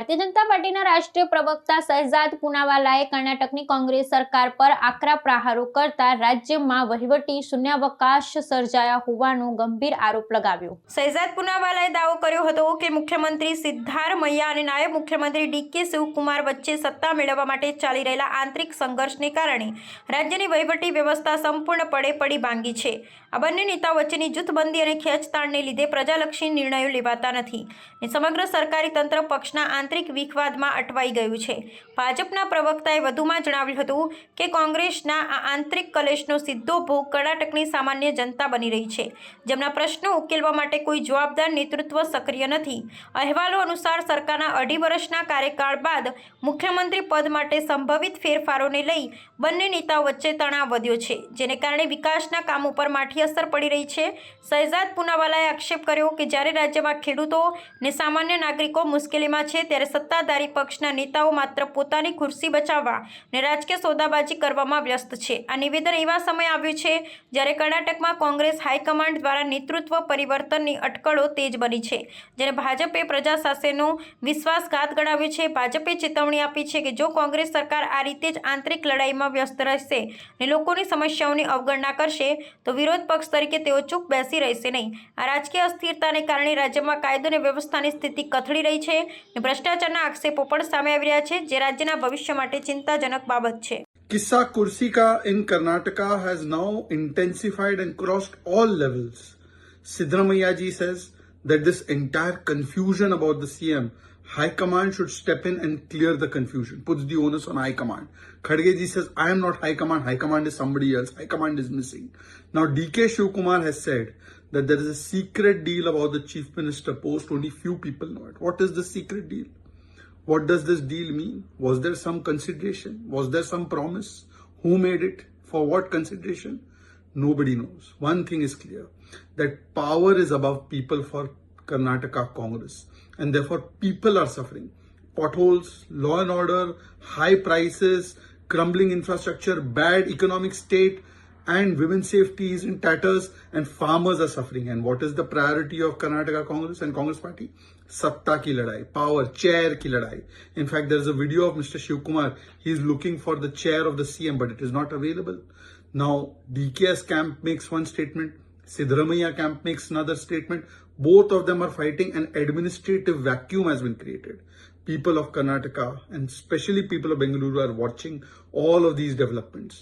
ભારતીય જનતા પાર્ટીના રાષ્ટ્રીય પ્રવક્તા શહેજાદ પુનાવાલાએ કર્ણાટકની કોંગ્રેસ સરકાર પર આકરા પ્રહારો કરતા રાજ્યમાં વહીવટી શૂન્યાવકાશ સર્જાયા હોવાનો ગંભીર આરોપ લગાવ્યો. શહેજાદ પુનાવાલાએ દાવો કર્યો હતો કે મુખ્યમંત્રી સિદ્ધારમૈયા અને નાયબ મુખ્યમંત્રી ડીકે શિવકુમાર વચ્ચે સત્તા મેળવવા માટે ચાલી રહેલા આંતરિક સંઘર્ષને કારણે રાજ્યની વહીવટી વ્યવસ્થા સંપૂર્ણપણે પડી ભાંગી છે. આ બંને નેતાઓ વચ્ચેની જૂથબંધી અને ખેંચતાણને લીધે પ્રજાલક્ષી નિર્ણયો લેવાતા નથી. અને સમગ્ર સરકારી તંત્ર પક્ષના આંતરિક વિખવાદમાં અટવાઈ ગયું છે. ભાજપના પ્રવક્તાએ વધુમાં જણાવ્યું હતું કે કોંગ્રેસના આ આંતરિક કલેશનો સીધો ભોગ કર્ણાટકની સામાન્ય જનતા બની રહી છે. જેમના પ્રશ્નો ઉકેલવા માટે કોઈ જવાબદાર નેતૃત્વ સક્રિય નથી. અહેવાલો અનુસાર સરકારના અઢી વર્ષના કાર્યકાળ બાદ મુખ્યમંત્રી પદ માટે સંભવિત ફેરફારોને લઈ બંને નેતાઓ વચ્ચે તણાવ વધ્યો છે, જેને કારણે વિકાસના કામ ઉપર માઠી અસર પડી રહી છે. શહેજાદ પુનાવાલાએ આક્ષેપ કર્યો કે જ્યારે રાજ્યમાં ખેડૂતો ને સામાન્ય નાગરિકો મુશ્કેલીમાં છે, ત્યારે સત્તાધારી પક્ષના નેતાઓ માત્ર પોતાની ખુરશી બચાવવા ને રાજકીય સોદાબાજી કરવામાં વ્યસ્ત છે. આ નિવેદન એવા સમય આવ્યું છે જ્યારે કર્ણાટકમાં કોંગ્રેસ હાઈકમાન્ડ દ્વારા નેતૃત્વ પરિવર્તનની અટકળો તેજ બની છે. જ્યારે ભાજપે પ્રજા સાથેનો વિશ્વાસઘાત ગણાવ્યો છે, ભાજપે ચેતવણી આપી છે કે જો કોંગ્રેસ સરકાર આ રીતે જ આંતરિક લડાઈમાં વ્યસ્ત રહેશે અને લોકોની સમસ્યાઓની અવગણના કરશે, તો વિરોધ પક્ષ તરીકે તેઓ ચૂપ બેસી રહેશે નહીં. આ રાજકીય અસ્થિરતાને કારણે રાજ્યમાં કાયદો અને વ્યવસ્થાની સ્થિતિ કથળી રહી છે અને ભ્રષ્ટાચારના આક્ષેપો પણ સામે આવી રહ્યા છે જે રાજ્યના ભવિષ્ય માટે ચિંતાજનક બાબત છે Kissa Kursika in Karnataka has now intensified and crossed all levels. Sidramaiah ji says that this entire confusion about the CM, High Command should step in and clear the confusion, puts the onus on High Command. Khadge says, I am not High Command, High Command is somebody else, High Command is missing. Now DK Shivkumar has said that there is a secret deal about the Chief Minister post, only few people know it. What is the secret deal? What does this deal mean? Was there some consideration? Was there some promise? Who made it? For what consideration? Nobody knows. One thing is clear that power is above people for Karnataka Congress, and therefore people are suffering. Potholes, law and order, high prices, crumbling infrastructure, bad economic state, and women's safety is in tatters and farmers are suffering. And what is the priority of Karnataka Congress and Congress party? Satta ki ladai, power, chair ki ladai. In fact, there is a video of Mr. Shiv Kumar. He is looking for the chair of the CM, but it is not available. Now, DKS camp makes one statement. Sidramaya camp makes another statement. Both of them are fighting an administrative vacuum has been created. People of Karnataka and especially people of Bengaluru are watching all of these developments.